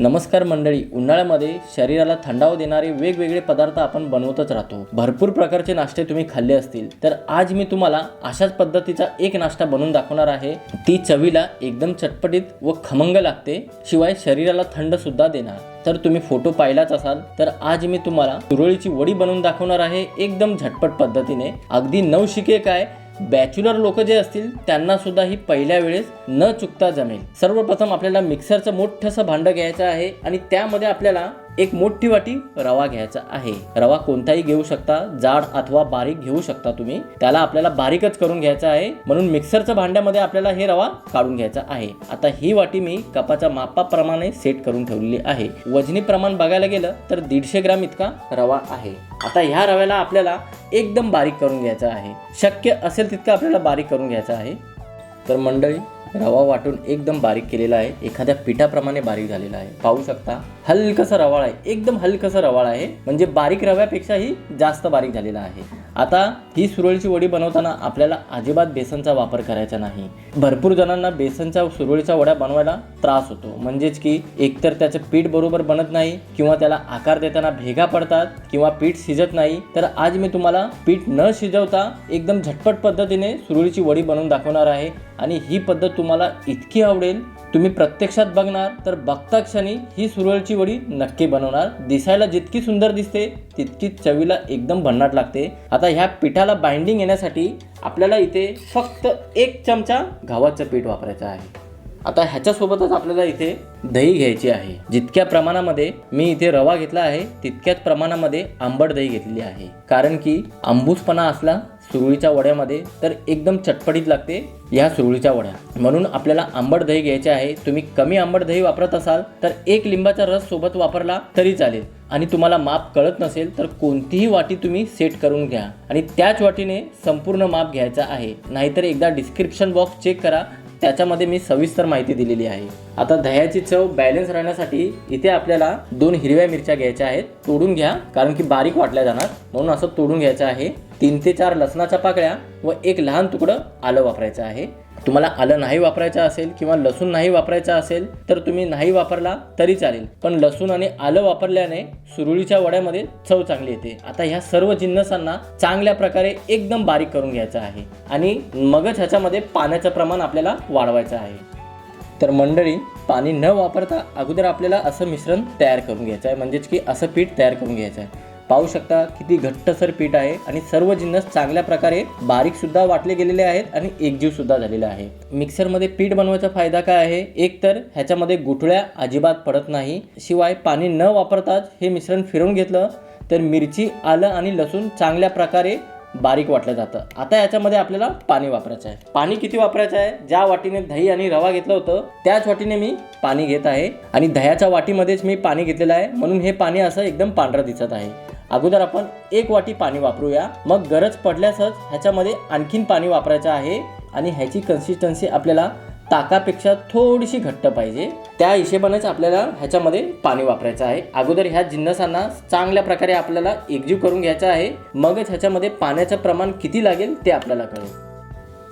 नमस्कार मंडळी उन्हाळ्यामध्ये शरीराला थंडाव देणारे वेगवेगळे पदार्थ आपण बनवतच राहतो. भरपूर प्रकारचे नाश्ते तुम्ही खाल्ले असतील. तर आज मी तुम्हाला अशाच पद्धतीचा एक नाश्ता बनवून दाखवणार आहे. ती चवीला एकदम चटपटीत व खमंग लागते शिवाय शरीराला थंड सुद्धा देणार. तर तुम्ही फोटो पाहिलाच असाल तर आज मी तुम्हाला तुरळीची वडी बनवून दाखवणार आहे एकदम झटपट पद्धतीने. अगदी नवशिके काय बॅच्युलर लोक जे असतील त्यांना सुद्धा ही पहिल्या वेळेस न चुकता जमेल. सर्वप्रथम आपल्याला मिक्सरचं मोठंसं भांडं घ्यायचं आहे आणि त्यामध्ये आपल्याला एक मोठी वाटी रवा घ्यायचा आहे. रवा कोणताही घेऊ शकता जाड अथवा बारीक घेऊ शकता तुम्ही. त्याला आपल्याला बारीकच करून घ्यायचा आहे. म्हणून मिक्सरच्या भांड्यामध्ये आपल्याला हे रवा काढून घ्यायचा आहे. आता ही वाटी मी कपाच्या मापाप्रमाणे सेट करून ठेवलेली आहे. वजनी प्रमाण बघायला गेलं तर दीडशे ग्राम इतका रवा आहे. आता ह्या रव्याला आपल्याला एकदम बारीक करून घ्यायचा आहे. शक्य असेल तितकं आपल्याला बारीक करून घ्यायचा आहे. तर मंडळी रवा वाटून एकदम बारीक केलेला आहे. एखाद्या पिठाप्रमाणे बारीक झालेला आहे. पाहू शकता हलकसा रवाळ आहे. एकदम हलकसा रवाळ आहे. म्हणजे बारीक रव्यापेक्षाही जास्त बारीक झालेला आहे. आता ही सुरळीची वडी बनवताना आपल्याला अजिबात बेसनचा वापर करायचा नाही. भरपूर जणांना बेसनच्या सुरळीच्या वड्या बनवायला त्रास होतो. म्हणजेच की एकतर त्याचं पीठ बरोबर बनत नाही किंवा त्याला आकार देताना भेगा पडतात किंवा पीठ शिजत नाही तर आज मी तुम्हाला पीठ न शिजवता एकदम झटपट पद्धतीने सुरळीची वडी बनवून दाखवणार आहे. आणि ही पद्धत तुम्हाला इतकी आवडेल तुम्ही प्रत्यक्षात बघणार तर बघता क्षणी ही सुरळची वडी नक्की बनवणार. दिसायला जितकी सुंदर दिसते तितकी चवीला एकदम भन्नाट लागते. आता ह्या पिठाला बाइंडिंग येण्यासाठी आपल्याला इथे फक्त एक चमचा गव्हाचं पीठ वापरायचं आहे. आता ह्याच्यासोबतच आपल्याला इथे दही घ्यायची आहे. जितक्या प्रमाणामध्ये मी इथे रवा घेतला आहे तितक्याच प्रमाणामध्ये आंबट दही घेतलेली आहे. कारण की आंबूसपणा असला सुरळीच्या वड्यामध्ये तर एकदम चटपटीत लागते ह्या सुरळीच्या वड्या. म्हणून आपल्याला आंबट दही घ्यायचे आहे. तुम्ही कमी आंबट दही वापरत असाल तर एक लिंबाचा रस सोबत वापरला तरी चालेल. आणि तुम्हाला माप कळत नसेल तर कोणतीही वाटी तुम्ही सेट करून घ्या. आणि त्याच वाटीने संपूर्ण माप घ्यायचा आहे. नाहीतर एकदा डिस्क्रिप्शन बॉक्स चेक करा. त्याच्यामध्ये मी सविस्तर माहिती दिलेली आहे. आता दह्याची चव बॅलन्स राहण्यासाठी इथे आपल्याला दोन हिरव्या मिरच्या घ्यायच्या आहेत. तोडून घ्या कारण की बारीक वाटल्या जाणार. म्हणून असं तोडून घ्यायचं आहे. तीन ते चार लसणाच्या पाकळ्या व एक लहान तुकडं आलं वापरायचं आहे. तुम्हाला आलं नाही वापरायचं असेल किंवा लसूण नाही वापरायचं असेल तर तुम्ही नाही वापरला तरी चालेल. पण लसूण आणि आलं वापरल्याने सुरुळीच्या वड्यामध्ये चव चांगली येते. आता ह्या सर्व जिन्नसांना चांगल्या प्रकारे एकदम बारीक करून घ्यायचं आहे आणि मगच ह्याच्यामध्ये पाण्याचं प्रमाण आपल्याला वाढवायचं आहे. तर मंडळी पाणी न वापरता अगोदर आपल्याला असं मिश्रण तयार करून घ्यायचं आहे. म्हणजेच की असं पीठ तयार करून घ्यायचं आहे. पाहू शकता किती घट्टसर पीठ आहे आणि सर्व जिन्नस चांगल्या प्रकारे बारीक सुद्धा वाटले गेलेले आहेत आणि एकजीव सुद्धा झालेला आहे. मिक्सरमध्ये पीठ बनवायचा फायदा काय आहे? एक तर ह्याच्यामध्ये गुठळ्या अजिबात पडत नाही. शिवाय पाणी न वापरताच हे मिश्रण फिरवून घेतलं तर मिरची आलं आणि लसूण चांगल्या प्रकारे बारीक वाटलं जातं. आता याच्यामध्ये आपल्याला पाणी वापरायचं आहे. पाणी किती वापरायचं आहे? ज्या वाटीने दही आणि रवा घेतलं होतं त्याच वाटीने मी पाणी घेत आहे. आणि दह्याच्या वाटीमध्येच मी पाणी घेतलेलं आहे. म्हणून हे पाणी असं एकदम पांढरं दिसत आहे. अगोदर आपण एक वाटी पाणी वापरूया. मग गरज पडल्यासच ह्याच्यामध्ये आणखीन पाणी वापरायचं आहे आणि ह्याची कन्सिस्टन्सी आपल्याला ताकापेक्षा थोडीशी घट्ट पाहिजे. त्या हिशेबानेच आपल्याला ह्याच्यामध्ये पाणी वापरायचं आहे. अगोदर ह्या जिन्नसांना चांगल्या प्रकारे आपल्याला एकजीव करून घ्यायचं आहे. मगच ह्याच्यामध्ये पाण्याचं प्रमाण किती लागेल ते आपल्याला कळेल.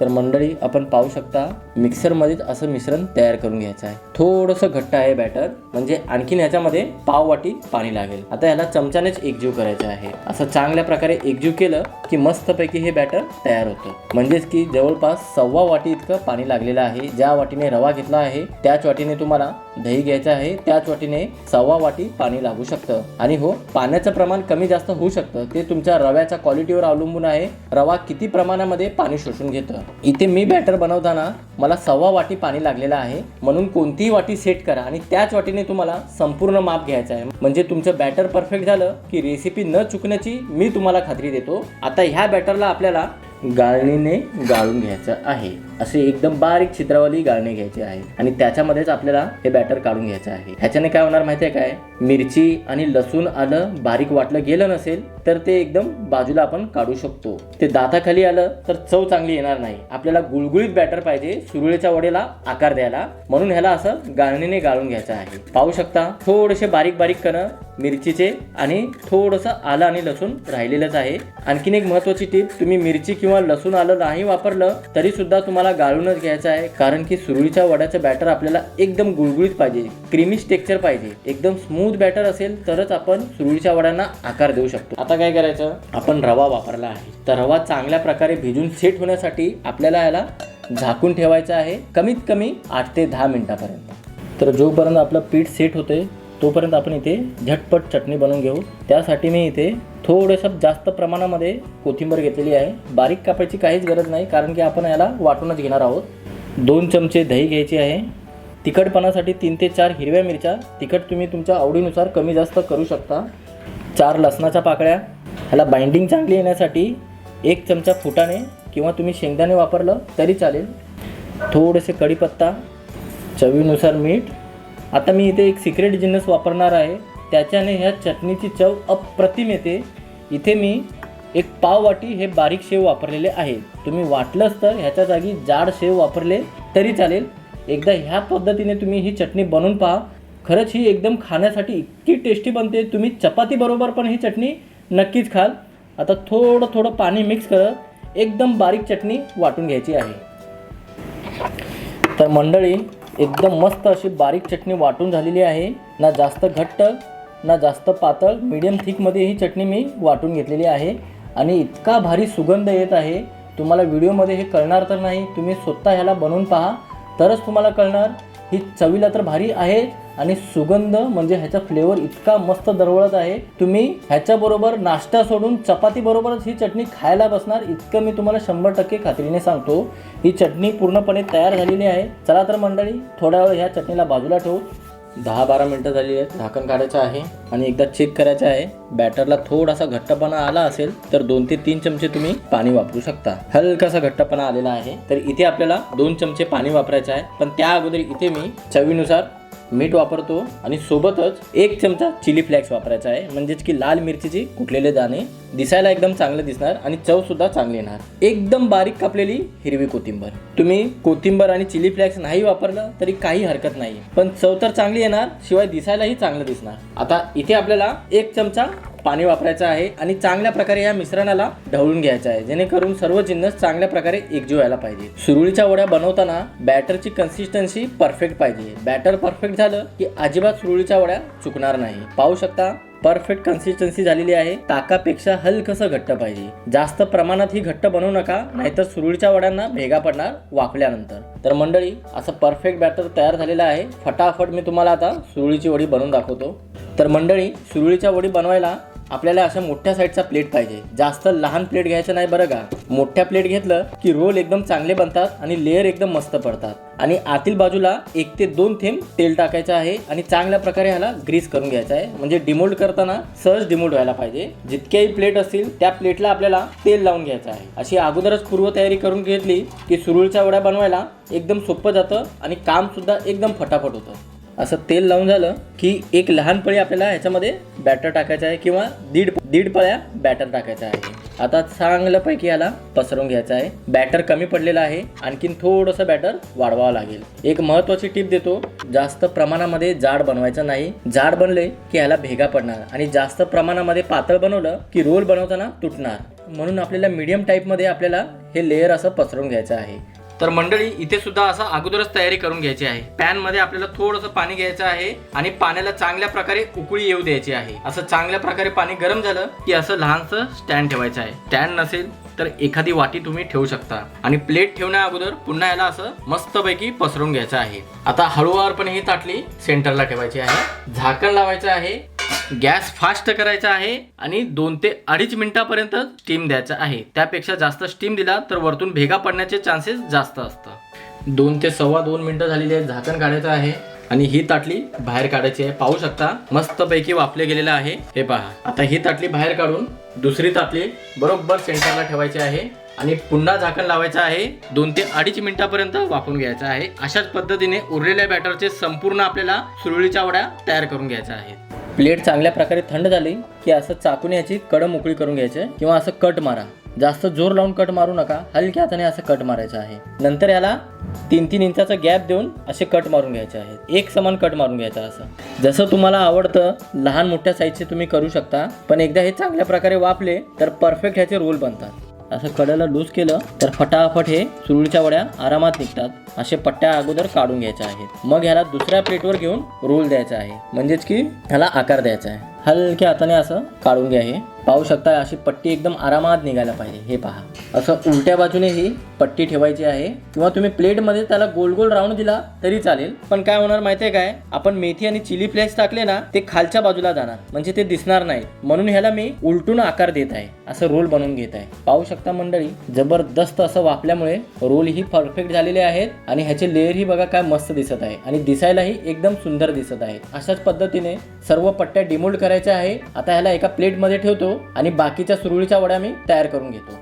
तर मंडळी आपण पाहू शकता मिक्सरमध्येच असं मिश्रण तयार करून घ्यायचं आहे. थोडंसं घट्ट आहे बॅटर म्हणजे आणखीन ह्याच्यामध्ये पाव वाटी पाणी लागेल. आता ह्याला चमच्यानेच एकजीव करायचं आहे. असं चांगल्या प्रकारे एकजीव केलं की मस्तपैकी हे बॅटर तयार होतं. म्हणजेच की जवळपास सव्वा वाटी इतकं पाणी लागलेलं आहे. ज्या वाटीने रवा घेतला आहे त्याच वाटीने तुम्हाला दही घ्यायचं आहे त्याच वाटीने सव्वा वाटी पाणी लागू शकतं. आणि हो पाण्याचं प्रमाण कमी जास्त होऊ शकतं. ते तुमच्या रव्याच्या क्वालिटीवर अवलंबून आहे. रवा किती प्रमाणामध्ये पाणी शोषून घेतं? इथे मी बॅटर बनवताना मला सव्वा वाटी पाणी लागलेलं आहे. म्हणून कोणतीही वाटी सेट करा आणि त्याच वाटीने तुम्हाला संपूर्ण माप घ्यायचं आहे. म्हणजे तुमचं बॅटर परफेक्ट झालं की रेसिपी न चुकण्याची मी तुम्हाला खात्री देतो. आता ह्या बॅटरला आपल्याला गाळणीने गाळून घ्यायचं आहे. असे एकदम बारीक छिद्रावाली गाळणे घ्यायचे आहे. आणि त्याच्यामध्येच आपल्याला हे बॅटर काढून घ्यायचं आहे. ह्याच्याने काय होणार माहिती आहे काय? मिरची आणि लसूण आलं बारीक वाटलं गेलं नसेल तर ते एकदम बाजूला आपण काढू शकतो. ते दाताखाली आलं तर चव चांगली येणार नाही. आपल्याला गुळगुळीत बॅटर पाहिजे सुरळीच्या वडेला आकार द्यायला. म्हणून ह्याला असं गाळणीने गाळून घ्यायचं आहे. पाहू शकता थोडेसे बारीक बारीक कण मिरचीचे आणि थोडंसं आलं आणि लसूण राहिलेलंच आहे. आणखीन एक महत्वाची टीप तुम्ही मिरची किंवा लसूण आलं नाही वापरलं तरी सुद्धा तुम्हाला तुम्हाला गाळूनच घ्यायचा आहे कारण की सुरळीच्या वड्याचं बॅटर आपल्याला एकदम गुळगुळीत पाहिजे क्रीमी टेक्स्चर पाहिजे. एकदम स्मूथ बॅटर असेल तरच आपण सुरळीच्या वड्यांना आकार देऊ शकतो. आता काय करायचं? आपण रवा वापरला आहे. तर रवा चांगल्या प्रकारे भिजून सेट होण्यासाठी आपल्याला याला झाकून ठेवायचं आहे कमीत कमी आठ ते दहा मिनिटापर्यंत. तर जोपर्यंत आपलं पीठ सेट होते तोपर्यंत आपण इथे झटपट चटणी बनवून घेऊ. त्यासाठी मी इथे थोडंसं जास्त प्रमाणामध्ये कोथिंबीर घेतलेली आहे. बारीक कापायची काहीच गरज नाही कारण की आपण याला वाटूनच घेणार आहोत. दोन चमचे दही घ्यायची आहे. तिखटपणासाठी तीन ते चार हिरव्या मिरच्या. तिखट तुम्ही तुमच्या आवडीनुसार कमी जास्त करू शकता. चार लसणाच्या पाकळ्या. ह्याला बाइंडिंग चांगली येण्यासाठी एक चमचा फुटाणे किंवा तुम्ही शेंगदाणे वापरलं तरी चालेल. थोडेसे कढीपत्ता चवीनुसार मीठ. आता मी इथे एक सिक्रेट जिन्नस वापरणार आहे. त्याच्याने ह्या चटणीची चव अप्रतिम येते. इथे मी एक पाव वाटी हे बारीक शेव वापरलेले आहे. तुम्ही वाटलंच तर ह्याच्या जागी जाड शेव वापरले तरी चालेल. एकदा ह्या पद्धतीने तुम्ही ही चटणी बनवून पहा. खरंच ही एकदम खाण्यासाठी इतकी टेस्टी बनते. तुम्ही चपातीबरोबर पण ही चटणी नक्कीच खाल. आता थोडं थोडं पाणी मिक्स करत एकदम बारीक चटणी वाटून घ्यायची आहे. तर मंडळी एकदम मस्त अशी बारीक चटणी वाटून झालेली आहे. ना जास्त घट्ट ना जास्त पातळ मीडियम थिकमध्ये ही चटणी मी वाटून घेतलेली आहे. आणि इतका भारी सुगंध येत आहे. तुम्हाला व्हिडिओमध्ये हे कळणार तर नाही. तुम्ही स्वतः ह्याला बनवून पहा. तरच तुम्हाला कळणार. ही चवीला तर भारी आहे. आणि सुगंध म्हणजे ह्याचा फ्लेवर इतका मस्त दरवळत आहे. तुम्ही ह्याच्याबरोबर नाश्ता सोडून चपातीबरोबरच ही चटणी खायला बसणार. इतकं मी तुम्हाला शंभर टक्के खात्रीने सांगतो. ही चटणी पूर्णपणे तयार झालेली आहे. चला तर मंडळी थोड्या वेळ ह्या चटणीला बाजूला ठेवू. दहा बारा मिनटं झाली आहेत झाकण काढायचं आहे आणि एकदा चेक करायचं आहे. बॅटरला थोडासा घट्टपणा आला असेल तर दोन ते तीन चमचे तुम्ही पाणी वापरू शकता. हलकासा घट्टपणा आलेला आहे. तर इथे आपल्याला दोन चमचे पाणी वापरायचं आहे. पण त्या अगोदर इथे मी चवीनुसार मीठ वापरतो आणि सोबतच एक चमचा चिली फ्लॅक्स वापरायचा आहे. म्हणजेच की लाल मिरचीची कुटलेले दाणे दिसायला एकदम चांगलं दिसणार आणि चव सुद्धा चांगली येणार. एकदम बारीक कापलेली हिरवी कोथिंबर. तुम्ही कोथिंबर आणि चिली फ्लॅक्स नाही वापरलं तरी काही हरकत नाही. पण चव तर चांगली येणार शिवाय दिसायलाही चांगलं दिसणार. आता इथे आपल्याला एक चमचा पाणी वापरायचं आहे आणि चांगल्या प्रकारे या मिश्रणाला ढवळून घ्यायचं आहे. जेणेकरून सर्व जिन्नस चांगल्या प्रकारे एकजीव व्हायला पाहिजे. सुरळीच्या वड्या बनवताना बॅटरची कन्सिस्टन्सी परफेक्ट पाहिजे. बॅटर परफेक्ट झालं की अजिबात सुरळीच्या वड्या चुकणार नाही. पाहू शकता परफेक्ट कन्सिस्टन्सी झालेली आहे. ताकापेक्षा हलकसं घट्ट पाहिजे. जास्त प्रमाणात ही घट्ट बनवू नका नाहीतर सुरळीच्या वड्यांना भेगा पडणार वाफल्यानंतर तर मंडळी असं परफेक्ट बॅटर तयार झालेलं आहे. फटाफट मी तुम्हाला आता सुरळीची वडी बनवून दाखवतो. तर मंडळी सुरळीच्या वडी बनवायला आपल्याला अशा मोठ्या साईजचा प्लेट पाहिजे. जास्त लहान प्लेट घ्यायचं नाही बरं का? मोठ्या प्लेट घेतलं की रोल एकदम चांगले बनतात आणि लेअर एकदम मस्त पडतात. आणि आतील बाजूला एक ते दोन थेंब तेल टाकायचं आहे आणि चांगल्या प्रकारे ह्याला ग्रीस करून घ्यायचं आहे. म्हणजे डिमोल्ड करताना सहज डिमोल्ड व्हायला पाहिजे. जितक्याही प्लेट असतील त्या प्लेटला आपल्याला तेल लावून घ्यायचं आहे. अशी अगोदरच पूर्वतयारी करून घेतली की सुरुळच्या वड्या बनवायला एकदम सोपं जातं आणि काम सुद्धा एकदम फटाफट होतं. असं तेल लावून झालं की एक लहान पळी आपल्याला ह्याच्यामध्ये बॅटर टाकायचं आहे किंवा दीड दीड पळ्या बॅटर टाकायचं आहे. आता चांगल्यापैकी याला पसरवून घ्यायचं आहे. बॅटर कमी पडलेलं आहे. आणखीन थोडंसं बॅटर वाढवावं लागेल. एक महत्त्वाची टीप देतो. जास्त प्रमाणामध्ये जाड बनवायचं नाही. जाड बनले की ह्याला भेगा पडणार. आणि जास्त प्रमाणामध्ये पातळ बनवलं की रोल बनवताना तुटणार. म्हणून आपल्याला मीडियम टाईपमध्ये आपल्याला हे लेअर असं पसरवून घ्यायचं आहे. तर मंडळी इथे सुद्धा असं अगोदरच तयारी करून घ्यायची आहे. पॅनमध्ये आपल्याला थोडंसं पाणी घ्यायचं आहे आणि पाण्याला चांगल्या प्रकारे उकळी येऊ द्यायची आहे. असं चांगल्या प्रकारे पाणी गरम झालं की असं लहानसं स्टँड ठेवायचं आहे. स्टँड नसेल तर एखादी वाटी तुम्ही ठेवू शकता. आणि प्लेट ठेवण्या अगोदर पुन्हा याला असं मस्तपैकी पसरून घ्यायचं आहे. आता हळूवारपणे ही ताटली सेंटरला ठेवायची आहे. झाकण लावायचं आहे. गॅस फास्ट करायचा आहे आणि दोन ते अडीच मिनिटापर्यंत स्टीम द्यायचा आहे. त्यापेक्षा जास्त स्टीम दिला तर वरतून भेगा पडण्याचे चान्सेस जास्त असतात. दोन ते सव्वा दोन मिनिटं झालेली आहेत झाकण काढायचं आहे आणि ही ताटली बाहेर काढायची आहे. पाहू शकता मस्तपैकी वाफले गेलेलं आहे. हे पहा. आता ही ताटली बाहेर काढून दुसरी ताटली बरोबर सेंटरला ठेवायची आहे आणि पुन्हा झाकण लावायचं आहे. दोन ते अडीच मिनिटापर्यंत वाफून घ्यायचं आहे. अशाच पद्धतीने उरलेल्या बॅटरचे संपूर्ण आपल्याला सुरळीच्या वड्या तयार करून घ्यायच्या आहेत. प्लेट चांगल्या प्रकारे थंड झाली की असं चाकून याची कडं मोकळी करून घ्यायची किंवा असं कट मारा. जास्त जोर लावून कट मारू नका. हलक्या हाताने असं कट मारायचं आहे. नंतर याला तीन तीन इंचाचा गॅप देऊन असे कट मारून घ्यायचे आहेत. एक समान कट मारून घ्यायचा असं. जसं तुम्हाला आवडतं लहान मोठ्या साईजचे तुम्ही करू शकता. पण एकदा हे चांगल्या प्रकारे वापले तर परफेक्ट ह्याचे रोल बनतात. असं कड्याला लूज केलं तर फटाफट हे सुरळीच्या वड्या आरामात निघतात. असे पट्ट्या अगोदर काढून घ्यायच्या आहेत. मग ह्याला दुसऱ्या प्लेटवर घेऊन रोल द्यायचा आहे. म्हणजेच की ह्याला आकार द्यायचा आहे. हलक्या हाताने असं काढून घ्या हे. पाहू शकता अशी पट्टी एकदम आरामात निघायला पाहिजे हे पहा. असं उलट्या बाजूने ही पट्टी ठेवायची आहे. किंवा तुम्ही प्लेटमध्ये त्याला गोल गोल राऊंड दिला तरी चालेल. पण काय होणार माहितीये काय? आपण मेथी आणि चिली फ्लेक्स टाकले ना ते खालच्या बाजूला जाणार. म्हणजे ते दिसणार नाही. म्हणून ह्याला मी उलटून आकार देत आहे. असं रोल बनवून घेत आहे. पाहू शकता मंडळी जबरदस्त असं वापल्यामुळे रोल ही परफेक्ट झालेले आहेत. आणि ह्याचे लेअर ही बघा काय मस्त दिसत आहे. आणि दिसायलाही एकदम सुंदर दिसत आहे. अशाच पद्धतीने सर्व पट्ट्या डिमोल्ड करायच्या आहे आता ह्याला एका प्लेटमध्ये ठेवतो. आणि बाकीच्या सुरळीच्या वड्या मी तयार करून घेतो.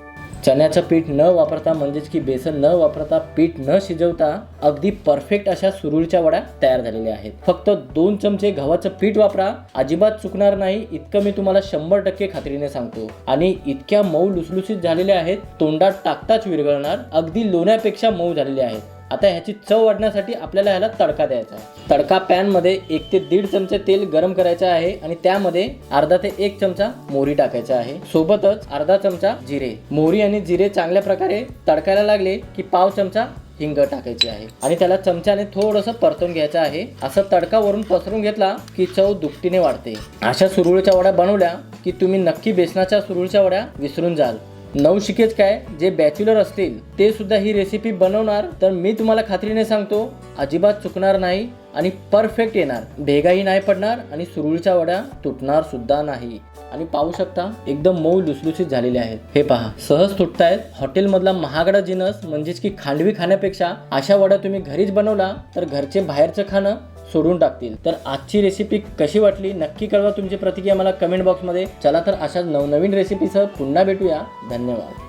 चण्याचं पीठ न वापरता म्हणजेच की बेसन न वापरता पीठ न शिजवता अगदी परफेक्ट अशा सुरुळच्या वड्या तयार झालेल्या आहेत. फक्त दोन चमचे गव्हाचं पीठ वापरा. अजिबात चुकणार नाही इतकं मी तुम्हाला शंभर टक्के खात्रीने सांगतो. आणि इतक्या मऊ लुसलुसीत झालेल्या आहेत तोंडात टाकताच विरघळणार अगदी लोण्यापेक्षा मऊ झालेले आहेत. आता ह्याची चव वाढण्यासाठी आपल्याला ह्याला तडका द्यायचा आहे. तडका पॅनमध्ये एक ते दीड चमचे तेल गरम करायचं आहे आणि त्यामध्ये अर्धा ते एक चमचा मोहरी टाकायचा आहे. सोबतच अर्धा चमचा जिरे. मोहरी आणि जिरे चांगल्या प्रकारे तडकायला लागले की पाव चमचा हिंग टाकायची आहे. आणि त्याला चमच्याने थोडंसं परतून घ्यायचं आहे. असं तडका वरून पसरून घेतला की चव दुपटीने वाढते. अशा सुरुळीच्या वड्या बनवल्या की तुम्ही नक्की बेसनाच्या सुरुळीच्या वड्या विसरून जाल. नवशिकेच काय? जे बॅच्युलर असतील ते सुद्धा ही रेसिपी बनवणार. तर मी तुम्हाला खात्रीने सांगतो अजिबात चुकणार नाही आणि परफेक्ट येणार. भेगाही नाही पडणार आणि सुरळीच्या वड्या तुटणार सुद्धा नाही. आणि पाहू शकता एकदम मऊ लुसलुसीत झालेले आहेत. हे पहा सहज तुटतायत. हॉटेलमधला महागडा जिनस म्हणजेच की खांडवी खाण्यापेक्षा अशा वड्या तुम्ही घरीच बनवला तर घरचे बाहेरचं खाणं सोडून टाकतील. तर आजची रेसिपी कशी वाटली? नक्की कळवा तुमची प्रतिक्रिया मला कमेंट बॉक्समध्ये चला तर अशा नवनवीन रेसिपीसह पुन्हा भेटूया. धन्यवाद.